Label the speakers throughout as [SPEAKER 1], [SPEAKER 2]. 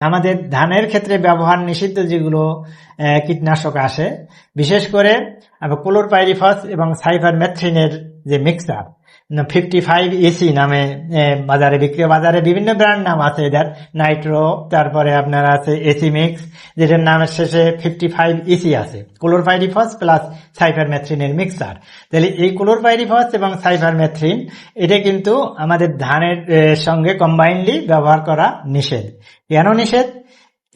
[SPEAKER 1] আমাদের ধানের ক্ষেত্রে ব্যবহার নিষিদ্ধ যেগুলো কীটনাশক আসে, বিশেষ করে ক্লোরপাইরিফস এবং সাইফার মেথ্রিনের যে মিক্সার ফিফটি ফাইভ এসি নামে বাজারে বিক্রি। বাজারে বিভিন্ন ব্র্যান্ড নাম আছে এদের। নাইট্রো তারপরে আপনার আছে এসি মিক্স যেটার নামের শেষে ফিফটি ফাইভ ইসি আছে। ক্লোরপাইরিফস প্লাস সাইফারমেথ্রিনের মিক্সার তাহলে এই ক্লোরপাইরিফস এবং সাইফারমেথ্রিন এটা কিন্তু আমাদের ধানের সঙ্গে কম্বাইনলি ব্যবহার করা নিষেধ। কেন নিষেধ?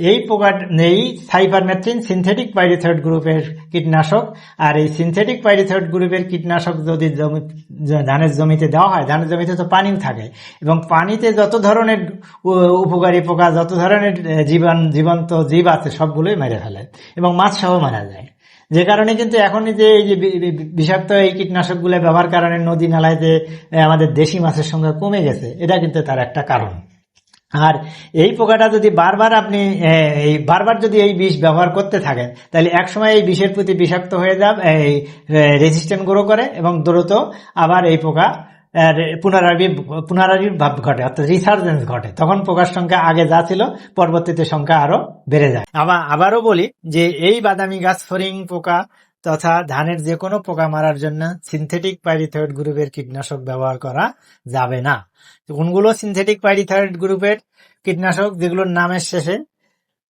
[SPEAKER 1] এই পোকা এই সাইপারমেথ্রিন সিনথেটিক পাইরিথয়েড গ্রুপের কীটনাশক। আর এই সিনথেটিক পাইরিথয়েড গ্রুপের কীটনাশক যদি জমি ধানের জমিতে দেওয়া হয়, ধানের জমিতে তো পানিও থাকে। এবং পানিতে যত ধরনের উপকারী পোকা, যত ধরনের জীবাণ জীবন্ত জীব আছে, সবগুলোই মেরে ফেলে এবং মাছ সহ মারা যায়। যে কারণে কিন্তু এখন যে এই যে বিষাক্ত এই কীটনাশকগুলো ব্যবহার কারণে নদী নালায় যে আমাদের দেশি মাছের সংখ্যা কমে গেছে, এটা কিন্তু তার একটা কারণ। আর এই পোকাটা যদি বারবার আপনি এই বারবার যদি এই বিষ ব্যবহার করতে থাকেন তাহলে একসময় এই বিষের প্রতি বিষাক্ত হয়ে যাবে এই রেজিস্ট্যান্ট গ্রো করে এবং দ্রুত আবার এই পোকা, এর পুনরাবি- পুনরাবির্ভাব ঘটে, অর্থাৎ রিসার্জেন্স ঘটে। তখন পোকার সংখ্যা আগে যা ছিল, পরবর্তীতে সংখ্যা আরও বেড়ে যায়। আবার আবারও বলি যে এই বাদামি গাছ, ফরিং পোকা তথা ধানের যে কোনো পোকা মারার জন্য সিনথেটিক পাইরিথয়েড গ্রুপের কীটনাশক ব্যবহার করা যাবে না। কোনগুলো সিনথেটিক পাইরিথয়েড গ্রুপের কীটনাশক, যেগুলোর নামের শেষে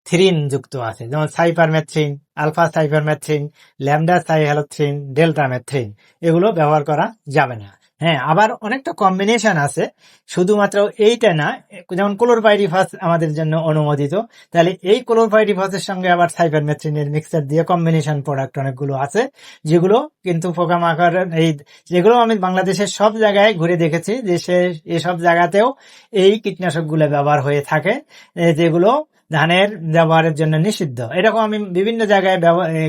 [SPEAKER 1] থ্রিন যুক্ত আছে? যেমন cypermethrin, alpha cypermethrin, lambda cyhalothrin, deltamethrin, এগুলো ব্যবহার করা যাবে না। হ্যাঁ আবার অনেকটা কম্বিনেশন আছে। শুধুমাত্র এইটা না, যেমন ক্লোরপাইরিফাস আমাদের জন্য অনুমোদিত। তাহলে এই ক্লোরপাইরিফাসের সঙ্গে আবার সাইপারমেথ্রিনের মিক্সার দিয়ে কম্বিনেশন প্রোডাক্ট অনেকগুলো আছে, যেগুলো কিন্তু পোকামাকড়, এই যেগুলো আমি বাংলাদেশের সব জায়গায় ঘুরে দেখেছি যে সে এসব জায়গাতেও এই কীটনাশকগুলো ব্যবহার হয়ে থাকে যেগুলো ধানের ব্যবহারের জন্য নিষিদ্ধ। এরকম আমি বিভিন্ন জায়গায়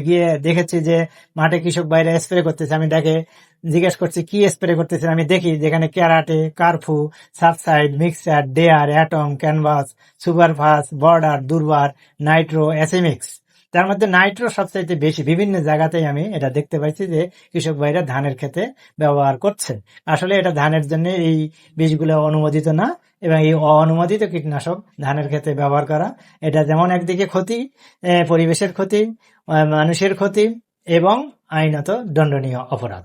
[SPEAKER 1] গিয়ে দেখেছি যে মাঠে কৃষক বাইরে স্প্রে করতেছে। আমি দেখে জিজ্ঞেস করছি, কি স্প্রে করতেছে আমি দেখি যেখানে Karate, Curfew Subside Mixer, Dare, Atom, Canvas Superfast Border, দুর্বার, নাইট্রো, অ্যাসিমিক্স। তার মধ্যে নাইট্রো সবচাইতে বেশি বিভিন্ন জায়গাতেই আমি এটা দেখতে পাইছি যে কৃষক ভাইরা ধানের ক্ষেতে ব্যবহার করছে। আসলে এটা ধানের জন্য এই বীজগুলো অনুমোদিত না এবং এই অনুমোদিত কীটনাশক ধানের ক্ষেত্রে ব্যবহার করা, এটা যেমন একদিকে ক্ষতি পরিবেশের ক্ষতি মানুষের ক্ষতি এবং আইনত দণ্ডনীয় অপরাধ।